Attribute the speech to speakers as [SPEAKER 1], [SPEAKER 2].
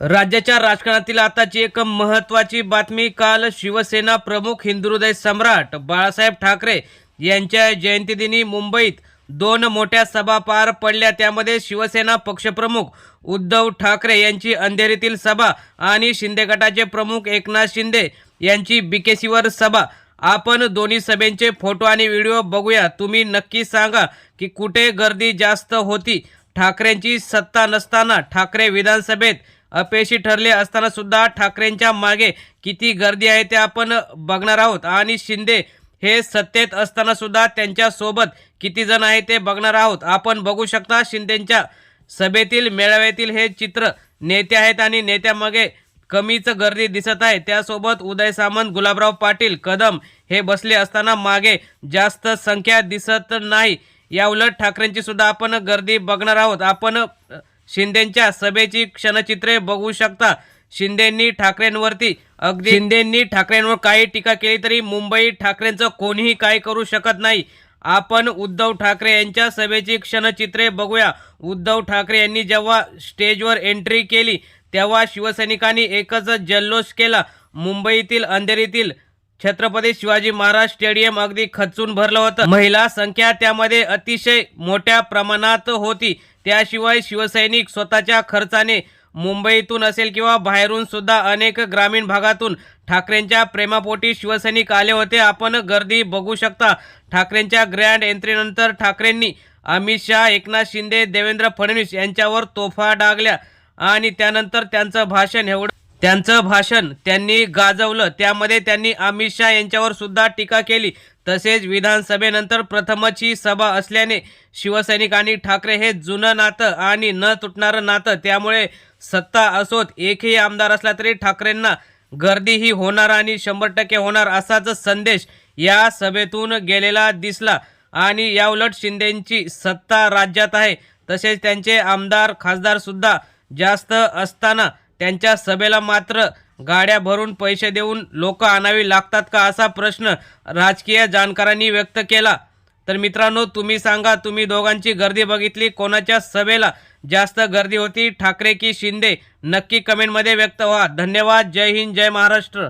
[SPEAKER 1] राज्याच्या राजकारणातील आताची एक महत्वाची बातमी काल शिवसेना प्रमुख हिंदुहृदय सम्राट बाळासाहेब ठाकरे यांच्या जयंतीदिनी मुंबईत दोन मोठ्या सभा पार पडल्या. त्यामध्ये शिवसेना पक्षप्रमुख उद्धव ठाकरे यांची अंधेरीतील सभा आणि शिंदे गटाचे प्रमुख एकनाथ शिंदे यांची बीकेसीवर सभा. आपण दोन्ही सभेंचे फोटो आणि व्हिडिओ बघूया. तुम्ही नक्की सांगा की कुठे गर्दी जास्त होती? ठाकरेंची सत्ता नसताना ठाकरे विधानसभेत अपयशी ठरले असताना सुद्धा ठाकरेंच्या मागे किती गर्दी आहे ते आपण बघणार आहोत. आणि शिंदे हे सत्तेत असताना सुद्धा त्यांच्यासोबत किती जण आहे ते बघणार आहोत. आपण बघू शकता शिंदेच्या सभेतील मेळाव्यातील हे चित्र नेते आहेत आणि नेत्यामागे कमीच गर्दी दिसत आहे. त्यासोबत उदय सामंत गुलाबराव पाटील कदम हे बसले असताना मागे जास्त संख्या दिसत नाही. याउलट ठाकरेंची सुद्धा आपण गर्दी बघणार आहोत. आपण शिंदेच्या सभेची क्षणचित्रे बघू शकता. शिंदेंनी ठाकरेंवरती अगदी शिंदेंनी ठाकरेंवर काही टीका केली तरी मुंबई ठाकरेंचं कोणीही काही करू शकत नाही. आपण उद्धव ठाकरे यांच्या सभेची क्षणचित्रे बघूया. उद्धव ठाकरे यांनी जेव्हा स्टेजवर एंट्री केली तेव्हा शिवसैनिकांनी एकच जल्लोष केला. मुंबईतील अंधेरीतील छत्रपती शिवाजी महाराज स्टेडियम अगदी खचून भरलं होतं. महिला संख्या त्यामध्ये अतिशय मोठ्या प्रमाणात होती. त्याशिवाय शिवसैनिक स्वतःच्या खर्चाने मुंबईतून असेल किंवा बाहेरून सुद्धा अनेक ग्रामीण भागातून ठाकरेंच्या प्रेमापोटी शिवसैनिक आले होते. आपण गर्दी बघू शकता. ठाकरेंच्या ग्रँड एंट्रीनंतर ठाकरेंनी अमित शहा एकनाथ शिंदे देवेंद्र फडणवीस यांच्यावर तोफा डागल्या आणि त्यानंतर त्यांचं भाषण एवढं त्यांचं भाषण त्यांनी गाजवलं. त्यामध्ये त्यांनी अमित शहा यांच्यावर सुद्धा टीका केली. तसेच विधानसभेनंतर प्रथमच ही सभा असल्याने शिवसैनिक आणि ठाकरे हे जुनं नातं आणि न तुटणारं नातं त्यामुळे सत्ता असोत. एकही आमदार असला तरी ठाकरेंना गर्दी ही होणार आणि शंभर टक्के होणार असाच संदेश या सभेतून गेलेला दिसला. आणि याउलट शिंदेंची सत्ता राज्यात आहे. तसेच त्यांचे आमदार खासदारसुद्धा जास्त असताना त्यांच्या सभेला मात्र गाड्या भरून पैसे देऊन लोक आणावी लागतात का असा प्रश्न राजकीय जाणकारांनी व्यक्त केला. तर मित्रांनो तुम्ही सांगा तुम्ही दोघांची गर्दी बघितली कोणाच्या सभेला जास्त गर्दी होती? ठाकरे की शिंदे? नक्की कमेंटमध्ये व्यक्त व्हा. धन्यवाद. जय हिंद जय महाराष्ट्र.